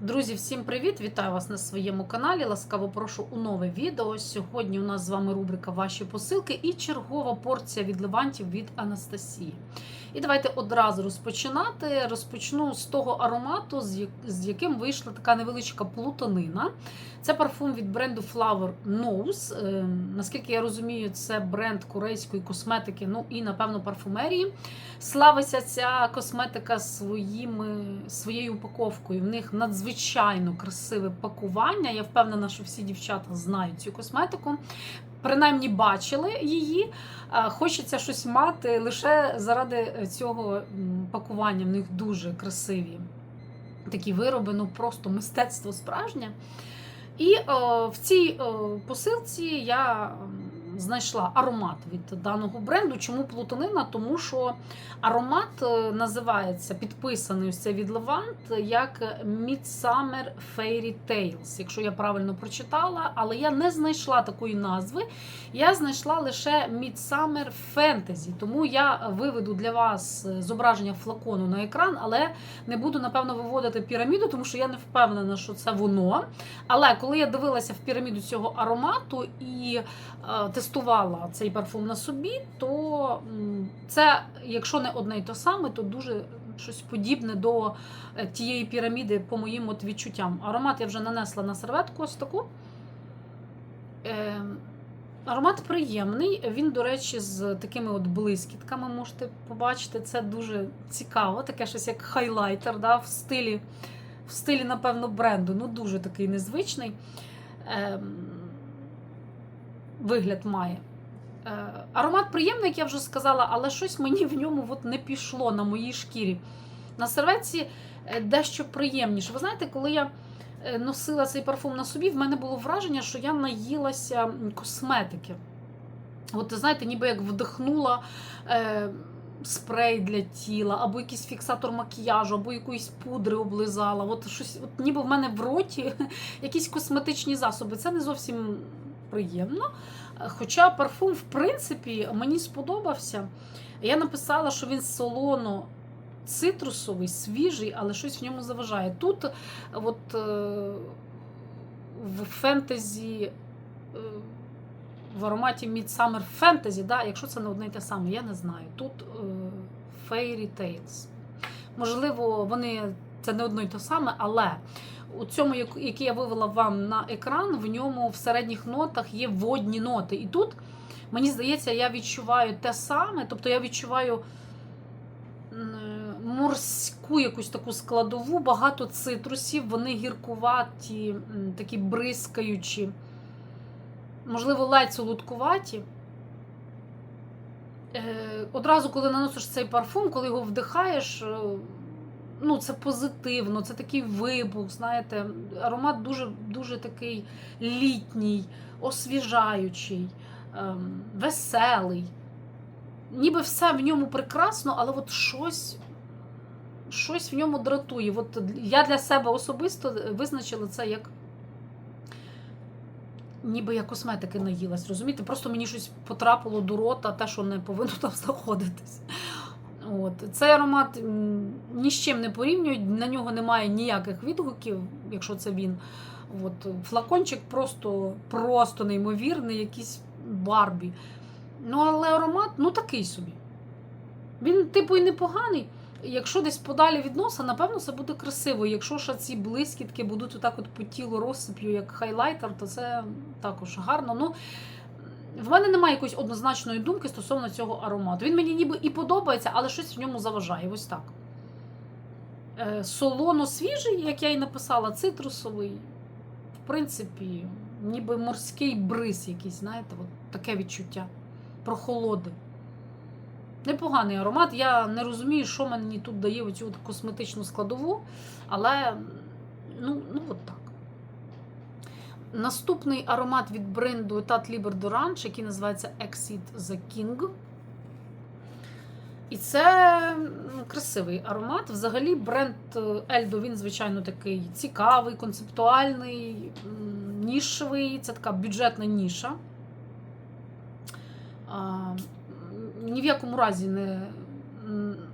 Друзі, всім привіт! Вітаю вас на своєму каналі. Ласкаво прошу у нове відео. Сьогодні у нас з вами рубрика Ваші посилки і чергова порція відливантів від Анастасії. І давайте одразу розпочинати. Розпочну з того аромату, з яким вийшла така невеличка плутанина. Це парфум від бренду Flower Nose. Е, Наскільки я розумію, це бренд корейської косметики, ну і напевно парфумерії. Славиться ця косметика своїми, своєю упаковкою. В них надзвичайно красиве пакування. Я впевнена, що всі дівчата знають цю косметику. Принаймні бачили її. Хочеться щось мати лише заради цього пакування. В них дуже красиві такі вироби, ну просто мистецтво справжнє. І о, в цій о, посилці я знайшла аромат від даного бренду. Чому плутанина? Тому що аромат е, називається підписаний цей від Levant як Midsummer Fairy Tales, якщо я правильно прочитала, але я не знайшла такої назви. Я знайшла лише Midsummer Fantasy, тому я виведу для вас е, зображення флакону на екран, але не буду, напевно, виводити піраміду, тому що я не впевнена, що це воно. Але коли я дивилася в піраміду цього аромату і е, тестувала цей парфум на собі, то це, якщо не одне й те саме, то дуже щось подібне до е, тієї піраміди, по моїм от відчуттям. Аромат я вже нанесла на серветку ось таку. Е, Аромат приємний. Він, до речі, з такими от блискітками можете побачити. Це дуже цікаво, таке щось як хайлайтер, да, в стилі, в стилі, напевно, бренду. Ну, дуже такий незвичний ем, вигляд має. Е, аромат приємний, як я вже сказала, але щось мені в ньому от не пішло на моїй шкірі. На серветці е, дещо приємніше. Ви знаєте, коли я е, носила цей парфум на собі, в мене було враження, що я наїлася косметики. От, знаєте, ніби як вдихнула е, спрей для тіла, або якийсь фіксатор макіяжу, або якоїсь пудри облизала. От щось, от ніби в мене в роті якісь косметичні засоби. Це не зовсім приємно. Е, Хоча парфум, в принципі, мені сподобався. Я написала, що він солоно цитрусовий, свіжий, але щось в ньому заважає. Тут, от е, в фентезі, е, в ароматі Midsummer Fantasy, да, якщо це не одне й те саме, я не знаю. Тут е, Fairy Tales. Можливо, вони це не одно й те саме, але у цьому, який я вивела вам на екран, в ньому в середніх нотах є водні ноти. І тут, мені здається, я відчуваю те саме, тобто я відчуваю морську якусь таку складову, багато цитрусів, вони гіркуваті, такі бризкаючі, можливо, ледь солодкуваті. Е, Одразу, коли наносиш цей парфум, коли його вдихаєш, е, ну, це позитивно, це такий вибух, знаєте, аромат дуже, дуже такий літній, освіжаючий, ем, веселий. Ніби все в ньому прекрасно, але от щось, щось в ньому дратує. От я для себе особисто визначила це як. Ніби я косметики наїлась, розумієте? Просто мені щось потрапило до рота, те, що не повинно там знаходитись. От. Цей аромат ні з чим не порівнюють, на нього немає ніяких відгуків, якщо це він. От. Флакончик просто, просто неймовірний, якийсь Барбі. Ну, але аромат, ну такий собі. Він, типу, і непоганий. Якщо десь подалі від носа, напевно, це буде красиво. Якщо ж ці блискітки будуть отак от по тілу розсип'ю, як хайлайтер, то це також гарно. Ну, в мене немає якоїсь однозначної думки стосовно цього аромату. Він мені ніби і подобається, але щось в ньому заважає. Ось так. Е, Солоно свіжий, як я і написала, цитрусовий. В принципі, ніби морський бриз якийсь, знаєте, от таке відчуття. Прохолоди. Непоганий аромат. Я не розумію, що мені тут дає оцю косметичну складову, але ну, ну от так. Наступний аромат від бренду Etat Libre d'Orange, який називається Exit the King. І це красивий аромат. Взагалі, бренд Ельдо, він, звичайно, такий цікавий, концептуальний, нішевий. Це така бюджетна ніша. Ні в якому разі не,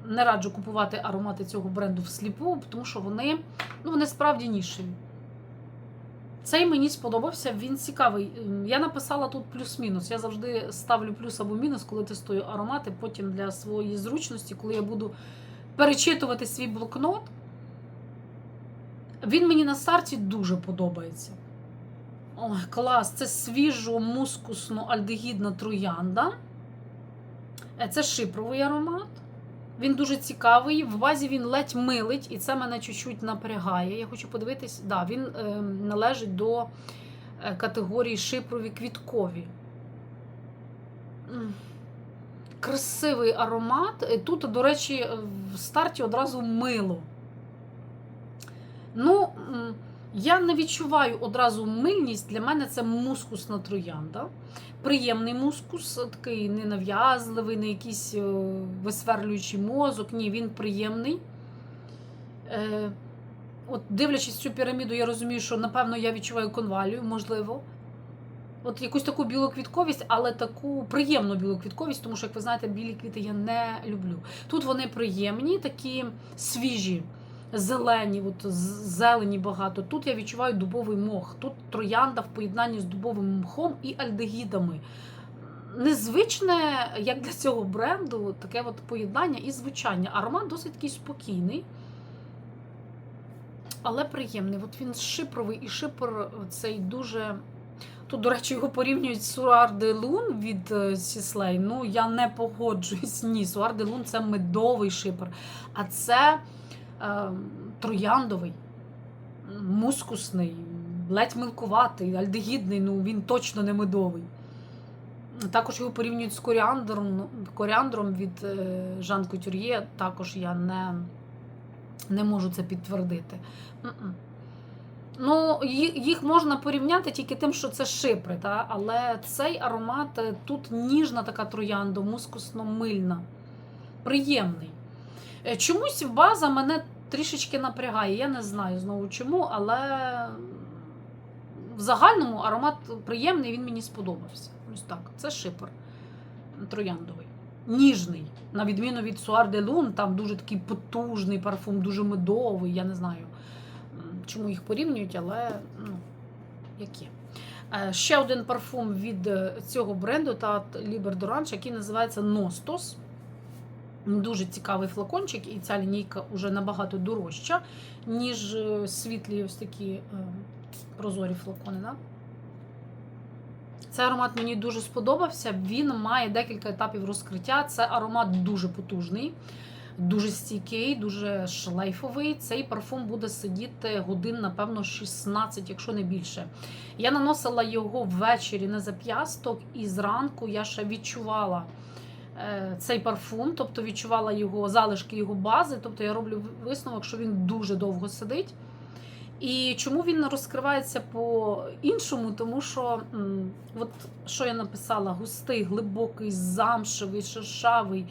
не раджу купувати аромати цього бренду всліпу, тому що вони Ну, вони справді нішеві. Цей мені сподобався, він цікавий. Ем, Я написала тут плюс-мінус. Я завжди ставлю плюс або мінус, коли тестую аромати. Потім для своєї зручності, коли я буду перечитувати свій блокнот. Він мені на старті дуже подобається. Ой, клас! Це свіжо мускусно альдегідна троянда. Е, Це шипровий аромат. Він дуже цікавий. В базі він ледь милить, і це мене чуть-чуть напрягає. Я хочу подивитись, да, він е, належить до е, категорії шипрові квіткові. Красивий аромат. Е, Тут, до речі, в старті одразу мило. Ну, я не відчуваю одразу мильність. Для мене це мускусна троянда. Приємний мускус, такий ненав'язливий, не якийсь е, висверлюючий мозок. Ні, він приємний. Е, От дивлячись цю піраміду, я розумію, що напевно я відчуваю конвалію, можливо. От якусь таку білоквітковість, але таку приємну білоквітковість, тому що, як ви знаєте, білі квіти я не люблю. Тут вони приємні, такі свіжі, зелені, от зелені багато. Тут я відчуваю дубовий мох. Тут троянда в поєднанні з дубовим мхом і альдегідами. Незвичне, як для цього бренду, таке от поєднання і звучання. Аромат досить такий спокійний. Але приємний. От він шипровий і шипр цей дуже. Тут, до речі, його порівнюють з Суар де Лун від Сіслей. Ну, я не погоджуюсь. Ні, Суар де Лун це медовий шипр. А це трояндовий, мускусний, ледь милкуватий, альдегідний, ну він точно не медовий. Також його порівнюють з коріандром, ну, коріандром від е, Жан Кутюр'є. Також я не, не можу це підтвердити. Ну, їх можна порівняти тільки тим, що це шипри, та? але цей аромат е, тут ніжна така троянда, мускусно-мильна, приємний. Е, Чомусь база мене трішечки напрягає. Я не знаю знову чому, але в загальному аромат приємний, він мені сподобався. Ось так. Це шипр трояндовий. Ніжний. На відміну від Суар де Лун, там дуже такий потужний парфум, дуже медовий. Я не знаю, чому їх порівнюють, але ну, які. Е, Ще один парфум від е, цього бренду та Liber d'Orange, який називається Nostos. Дуже цікавий флакончик, і ця лінійка вже набагато дорожча, ніж е, світлі ось такі е, прозорі флакони. Да? Цей аромат мені дуже сподобався. Він має декілька етапів розкриття. Це аромат дуже потужний, дуже стійкий, дуже шлейфовий. Цей парфум буде сидіти годин, напевно, 16, якщо не більше. Я наносила його ввечері на зап'ясток, і зранку я ще відчувала цей парфум, тобто відчувала його залишки його бази. Тобто я роблю висновок, що він дуже довго сидить. І чому він розкривається по-іншому? Тому що, от що я написала: густий, глибокий, замшевий, шершавий,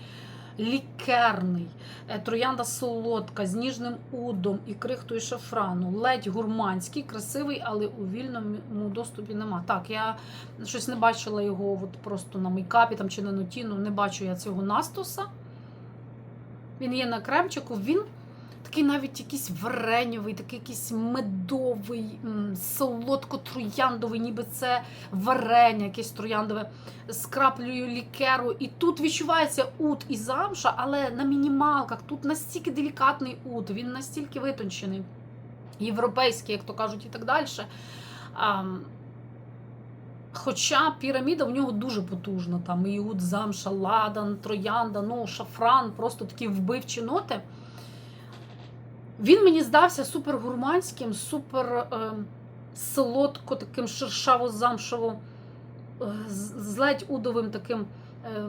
лікерний, е, троянда солодка з ніжним удом і крихтою шафрану, ледь гурманський, красивий, але у вільному доступі нема. Так, я щось не бачила його от просто на мейкапі там, чи на нотіну, не бачу я цього настоса. Він є на кремчику, він такий навіть якийсь вареньовий, такий якийсь медовий, солодко-трояндовий, ніби це варення, якесь трояндове з краплею лікеру. І тут відчувається ут і замша, але на мінімалках. Тут настільки делікатний ут, він настільки витончений, європейський, як то кажуть, і так далі. Хоча піраміда в нього дуже потужна, там і ут, замша, ладан, троянда, ну, шафран, просто такі вбивчі ноти. Він мені здався супер гурманським, супер е, солодко, таким шершаво-замшево, е, з ледь удовим таким е,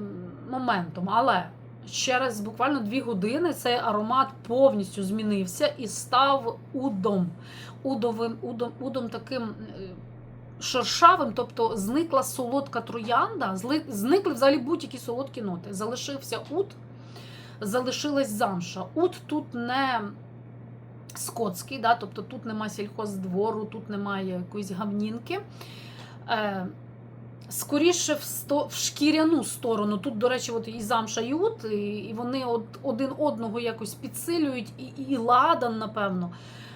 моментом. Але через буквально дві години цей аромат повністю змінився і став удом. Удовим, удом, удом таким е, шершавим, тобто зникла солодка троянда, зникли взагалі будь-які солодкі ноти. Залишився уд, залишилась замша. Уд тут не скотський, да, тобто тут немає сільхоздвору, тут немає якоїсь гавнінки. Е, скоріше в, сто, в шкіряну сторону. Тут, до речі, от і замша, і ут, і вони от, один одного якось підсилюють, і, і ладан, напевно.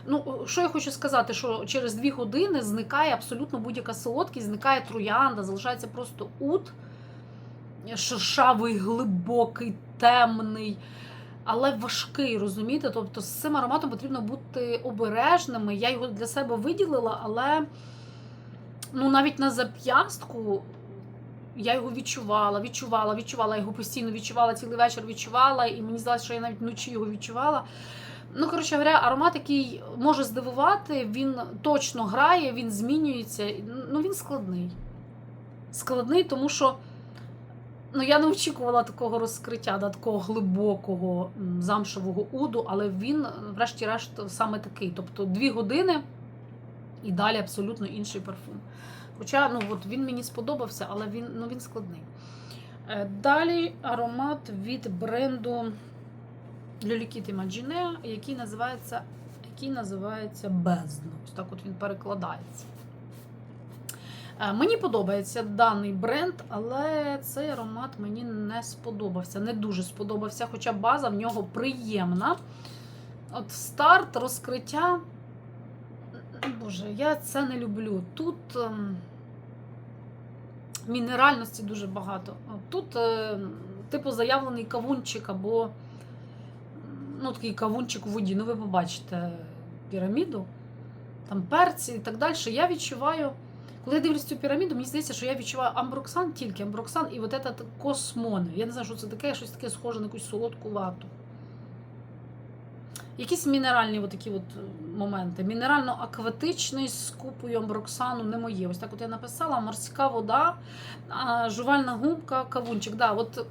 Ну, що я хочу сказати, що через дві години зникає абсолютно будь-яка солодкість, зникає троянда, залишається просто ут, шершавий, глибокий, темний, але важкий, розумієте? Тобто з цим ароматом потрібно бути обережними. Я його для себе виділила, але ну, навіть на зап'ястку я його відчувала, відчувала, відчувала, його постійно відчувала, цілий вечір відчувала, і мені здалося, що я навіть вночі його відчувала. Ну, коротше говоря, аромат, який може здивувати, він точно грає, він змінюється. Ну, він складний. Складний, тому що ну, я не очікувала такого розкриття, да, такого глибокого м, замшевого уду, але він, врешті-решт, саме такий. Тобто дві години і далі абсолютно інший парфум. Хоча ну, от він мені сподобався, але він, ну, він складний. Е, Далі аромат від бренду Льолікіт Imagine, який називається, який називається Бездна. Ось так от він перекладається. Е, Мені подобається даний бренд, але цей аромат мені не сподобався. Не дуже сподобався, хоча база в нього приємна. От старт, розкриття. Боже, я це не люблю. Тут ем, мінеральності дуже багато. Тут, е, типу, заявлений кавунчик або ну, такий кавунчик у воді. Ну, ви побачите піраміду, там перці і так далі. Я відчуваю, коли я дивлюсь цю піраміду, мені здається, що я відчуваю амброксан, тільки амброксан і от этот космон. Я не знаю, що це таке, щось таке схоже на якусь солодку вату. Якісь мінеральні от такі от моменти. Мінерально-акватичний з купою амброксану не моє. Ось так от я написала: морська вода, жувальна губка, кавунчик. Да, от,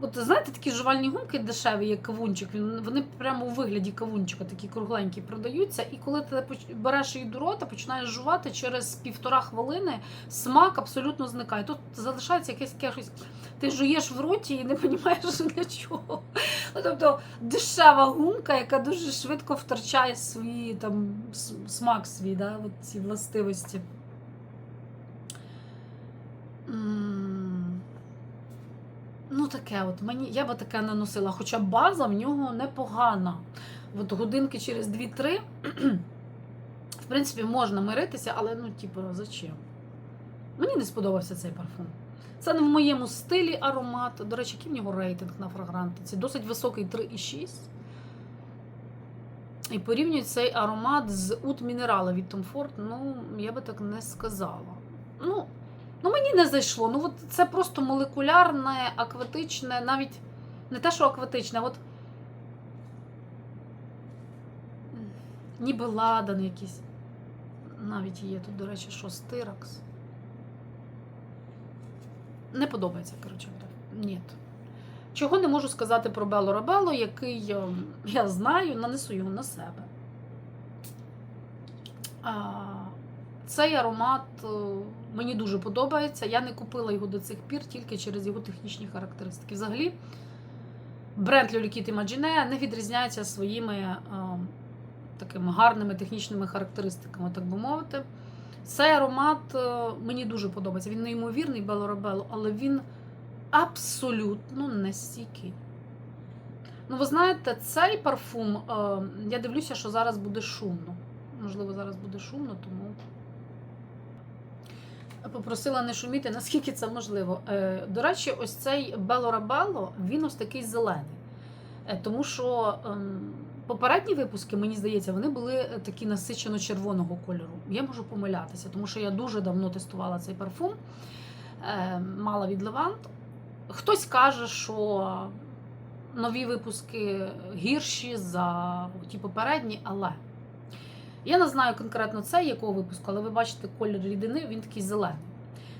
от знаєте, такі жувальні гумки дешеві, як кавунчик, вони прямо у вигляді кавунчика такі кругленькі продаються. І коли ти береш її до рота, починаєш жувати через півтора хвилини, смак абсолютно зникає. Тут залишається якесь таке щось. Ти жуєш в роті і не розумієш, для чого. Ну, Тобто дешева гумка, яка дуже швидко втрачає свій там смак свій, да, ці властивості. М, Ну, таке от мені, я би таке не носила, хоча база в нього непогана. От годинки через 2-3, в принципі, можна миритися, але ну, типу, зачем? Мені не сподобався цей парфум. Це не в моєму стилі аромат. До речі, який в нього рейтинг на фрагрантиці? Досить високий 3,6. І порівнюють цей аромат з Ут Мінерала від Tom Ford. Ну, я би так не сказала. Ну, ну мені не зайшло. Ну, от це просто молекулярне, акватичне, навіть не те, що акватичне, а от ніби ладан якийсь. Навіть є тут, до речі, що стиракс. Не подобається, коротше. Ні. Чого не можу сказати про Бело Рабело, який е, я знаю, нанесу його на себе. Цей аромат е, мені дуже подобається. Я не купила його до цих пір тільки через його технічні характеристики. Взагалі, бренд Льолікіт Imagine не відрізняється своїми е, такими гарними технічними характеристиками, так би мовити. Цей аромат е, мені дуже подобається. Він неймовірний Белорабело, але він абсолютно не стійкий. Ну, ви знаєте, цей парфум, е, я дивлюся, що зараз буде шумно. Можливо, зараз буде шумно, тому попросила не шуміти, наскільки це можливо. Е, До речі, ось цей Белорабело, він ось такий зелений. Е, Тому що ем, попередні випуски, мені здається, вони були е, такі насичено червоного кольору. Я можу помилятися, тому що я дуже давно тестувала цей парфум, мала від Левант. Хтось каже, що нові випуски гірші за ті попередні, але я не знаю конкретно цей якого випуску, але ви бачите колір рідини, він такий зелений.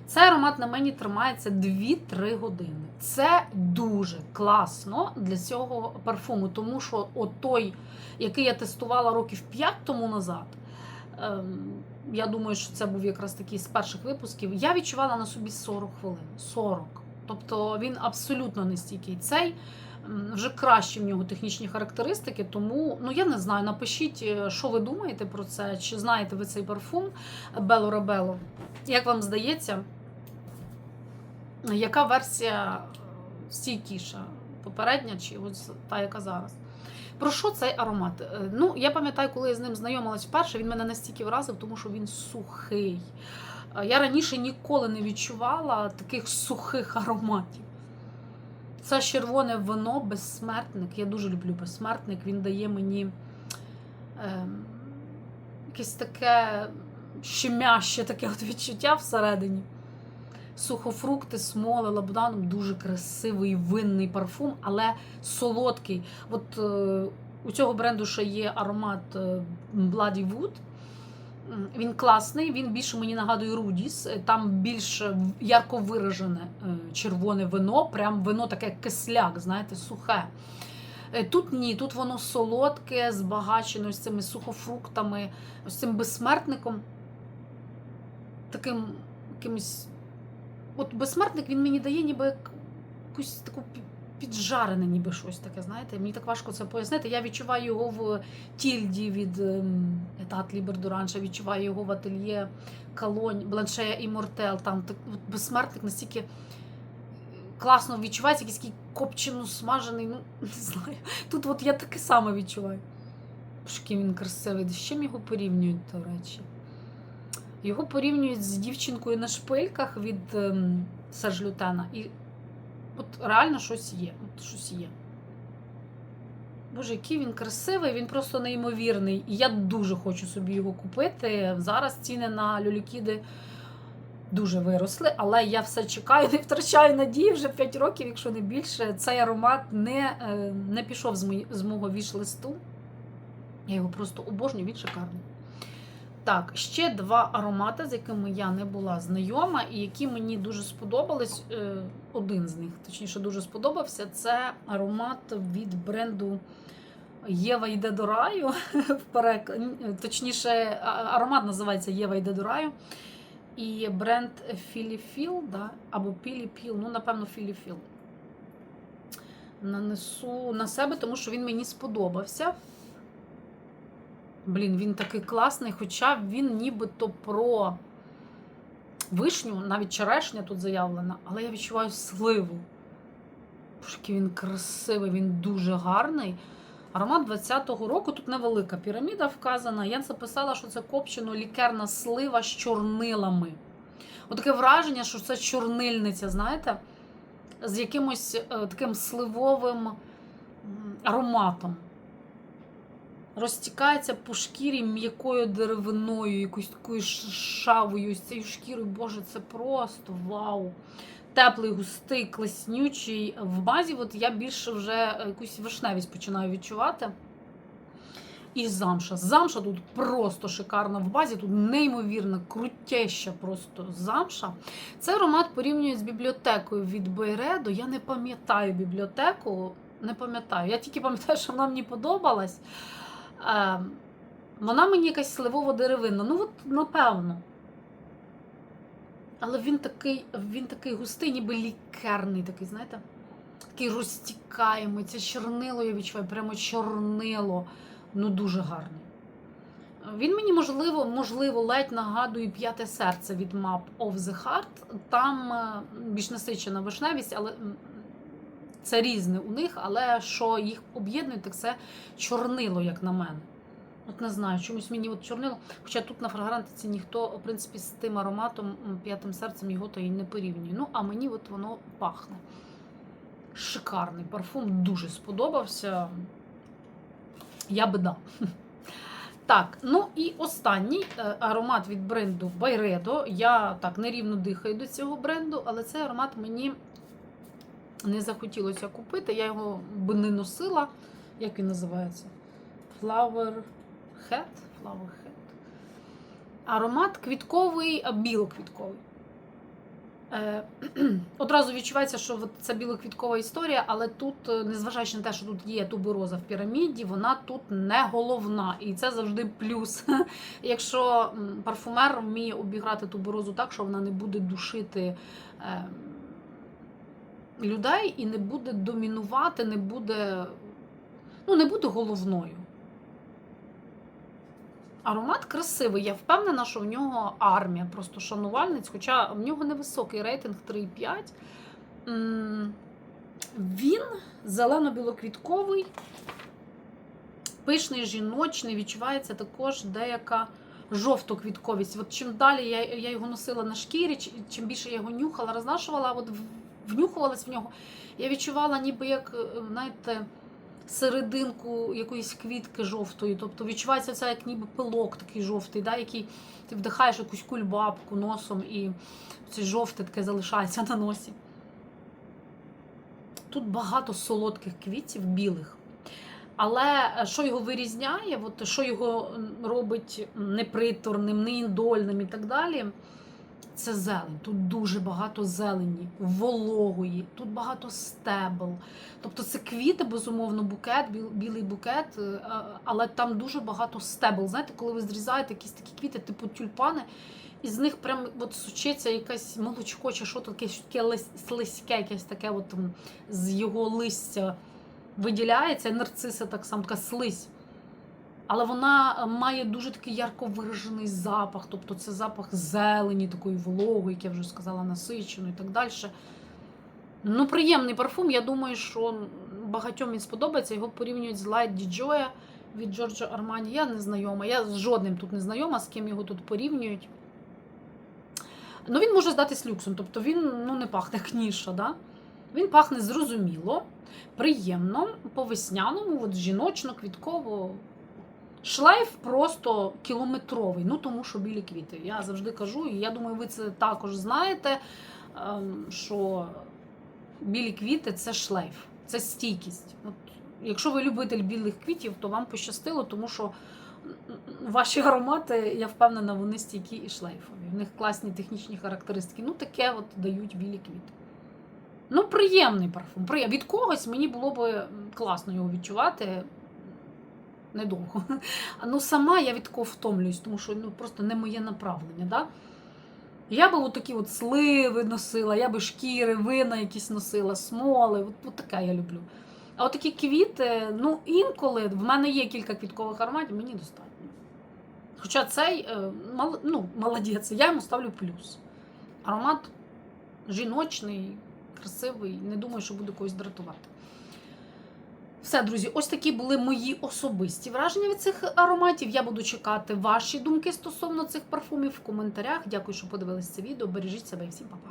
Цей аромат на мені тримається 2-3 години. Це дуже класно для цього парфуму, тому що той, який я тестувала років 5 тому назад, ем, я думаю, що це був якраз такий з перших випусків. Я відчувала на собі 40 хвилин. 40. Тобто він абсолютно не стійкий. Цей вже кращі в нього технічні характеристики, тому ну я не знаю. Напишіть, е, що ви думаєте про це, чи знаєте ви цей парфум Бело Рабело. Як вам здається, яка версія е, стійкіша? Попередня чи ось та, яка зараз? Про що цей аромат? Е, Ну, я пам'ятаю, коли я з ним знайомилась вперше, він мене настільки вразив, тому що він сухий. Я раніше ніколи не відчувала таких сухих ароматів. Це червоне вино, безсмертник. Я дуже люблю безсмертник. Він дає мені ем, якесь таке щемяще таке от відчуття всередині. Сухофрукти, смоли, лабданом, дуже красивий винний парфум, але солодкий. От е, у цього бренду ще є аромат е, Bloody Wood. Він класний, він більше мені нагадує Рудіс. Е, Там більш ярко виражене е, червоне вино, прям вино таке кисляк, знаєте, сухе. Е, Тут ні, тут воно солодке, збагачено з цими сухофруктами, ось цим безсмертником. Таким якимось. От безсмертник він мені дає ніби як якусь таку піджарене, ніби щось таке, знаєте. Мені так важко це пояснити. Я відчуваю його в тільді від ем, Етат Лібер Дуранша, відчуваю його в ательє Колонь, Бланшея і Мортел. Там так, безсмертник настільки класно відчувається, якийсь такий копчено смажений, ну не знаю. Тут от я таке саме відчуваю. Боже, він красивий. З чим його порівнюють, до речі? Його порівнюють з дівчинкою на шпильках від ем, Серж Лютена. І от реально щось є. От щось є. Боже, який він красивий, він просто неймовірний. І я дуже хочу собі його купити. Зараз ціни на люлікіди дуже виросли, але я все чекаю, не втрачаю надії вже 5 років, якщо не більше. Цей аромат не, е, не пішов з, мого віш-листу. Я його просто обожнюю, він шикарний. Так, ще два аромати, з якими я не була знайома, і які мені дуже сподобались. Е, Один з них, точніше, дуже сподобався. Це аромат від бренду Єва йде до раю. Точніше, аромат називається Єва йде до раю. І бренд Філіфіл, да? або Піліпіл, ну, напевно, Філіфіл. Нанесу на себе, тому що він мені сподобався. Блін, він такий класний, хоча він нібито про вишню, навіть черешня тут заявлена, але я відчуваю сливу. Боже, який він красивий, він дуже гарний. Аромат 20-го року, тут невелика піраміда вказана. Я записала, що це копчено лікерна слива з чорнилами. Отаке враження, що це чорнильниця, знаєте, з якимось е, таким сливовим ароматом розтікається по шкірі м'якою деревиною, якоюсь такою шавою, з цією шкірою. Боже, це просто вау! Теплий, густий, класнючий. В базі от я більше вже е, якусь вишневість починаю відчувати. І замша. Замша тут просто шикарна в базі, тут неймовірно крутеща просто замша. Цей аромат порівнюють з бібліотекою від Бойредо. Я не пам'ятаю бібліотеку, не пам'ятаю. Я тільки пам'ятаю, що вона мені подобалась. Е, вона мені якась сливово-деревинна. Ну, от, напевно. Але він такий, він такий густий, ніби лікерний, такий, знаєте, такий розтікаємий. Чорнило, я відчуваю, прямо чорнило. Ну, дуже гарний. Він мені, можливо, можливо, ледь нагадує п'яте серце від Map of the Heart. Там е, більш насичена вишневість, але це різне у них, але що їх об'єднує, так це чорнило, як на мене. От не знаю, чомусь мені от чорнило. Хоча тут на фрагрантиці ніхто, в принципі, з тим ароматом п'ятим серцем його то і не порівнює. Ну, а мені от воно пахне. Шикарний парфум, дуже сподобався. Я би дав. Так, ну і останній е, аромат від бренду Байредо. Я так нерівно дихаю до цього бренду, але цей аромат мені не захотілося купити. Я його би не носила. Як він називається? Flower Head? Flower Head. Аромат квітковий, а білоквітковий. Е, Одразу відчувається, що це білоквіткова історія, але тут, е, незважаючи на те, що тут є тубероза в піраміді, вона тут не головна. І це завжди плюс. Якщо парфумер вміє обіграти туберозу так, що вона не буде душити е, людей і не буде домінувати, не буде, ну, не буде головною. Аромат красивий. Я впевнена, що в нього армія просто шанувальниць, хоча в нього невисокий рейтинг 3,5. Він зелено-білоквітковий. пишний, жіночний, відчувається також деяка жовтоквітковість. От чим далі я, я його носила на шкірі, чим більше я його нюхала, рознашувала, от внюхувалась в нього, я відчувала ніби як, е, знаєте, серединку якоїсь квітки жовтої. Тобто відчувається це як ніби пилок такий жовтий, да, який ти вдихаєш якусь кульбабку носом і це жовте таке залишається на носі. Тут багато солодких квітів білих. Але е, що його вирізняє, от, що його робить неприторним, неіндольним і так далі, це зелень. Тут дуже багато зелені, вологої, тут багато стебл. Тобто це квіти, безумовно, букет, біл- білий букет, е, але там дуже багато стебл. Знаєте, коли ви зрізаєте якісь такі квіти, типу тюльпани, і з них прям от сучиться якесь молочко чи що таке, що таке слизьке, якесь таке от з його листя виділяється, нарциса так само така слизь. Але вона е, має дуже такий ярко виражений запах, тобто це запах зелені, такої вологої, як я вже сказала, насиченої і так далі. Ну, приємний парфум. Я думаю, що багатьом він сподобається. Його порівнюють з Light di від Джорджо Армані. Я не знайома. Я з жодним тут не знайома, з ким його тут порівнюють. Ну, він може здатись люксом, тобто він ну, не пахне як ніша, да? Він пахне зрозуміло, приємно, по-весняному, от жіночно, квітково. Шлейф просто кілометровий, ну тому що білі квіти. Я завжди кажу, і я думаю, ви це також знаєте, ем, що білі квіти це шлейф, це стійкість. От, якщо ви любитель білих квітів, то вам пощастило, тому що ваші аромати, я впевнена, вони стійкі і шлейфові. В них класні технічні характеристики. Ну, таке от дають білі квіти. Ну, приємний парфум. Від когось мені було б класно його відчувати. Недовго. Ну, сама я від такого втомлююсь, тому що ну, просто не моє направлення. Да? Я би такі от сливи носила, я би шкіри, вина якісь носила, смоли. От, от таке я люблю. А от такі квіти, ну інколи в мене є кілька квіткових ароматів, мені достатньо. Хоча цей е, ну, молодець, я йому ставлю плюс. Аромат жіночний, красивий, не думаю, що буде когось дратувати. Все, друзі, ось такі були мої особисті враження від цих ароматів. Я буду чекати ваші думки стосовно цих парфумів в коментарях. Дякую, що подивилися це відео. Бережіть себе і всім па-па.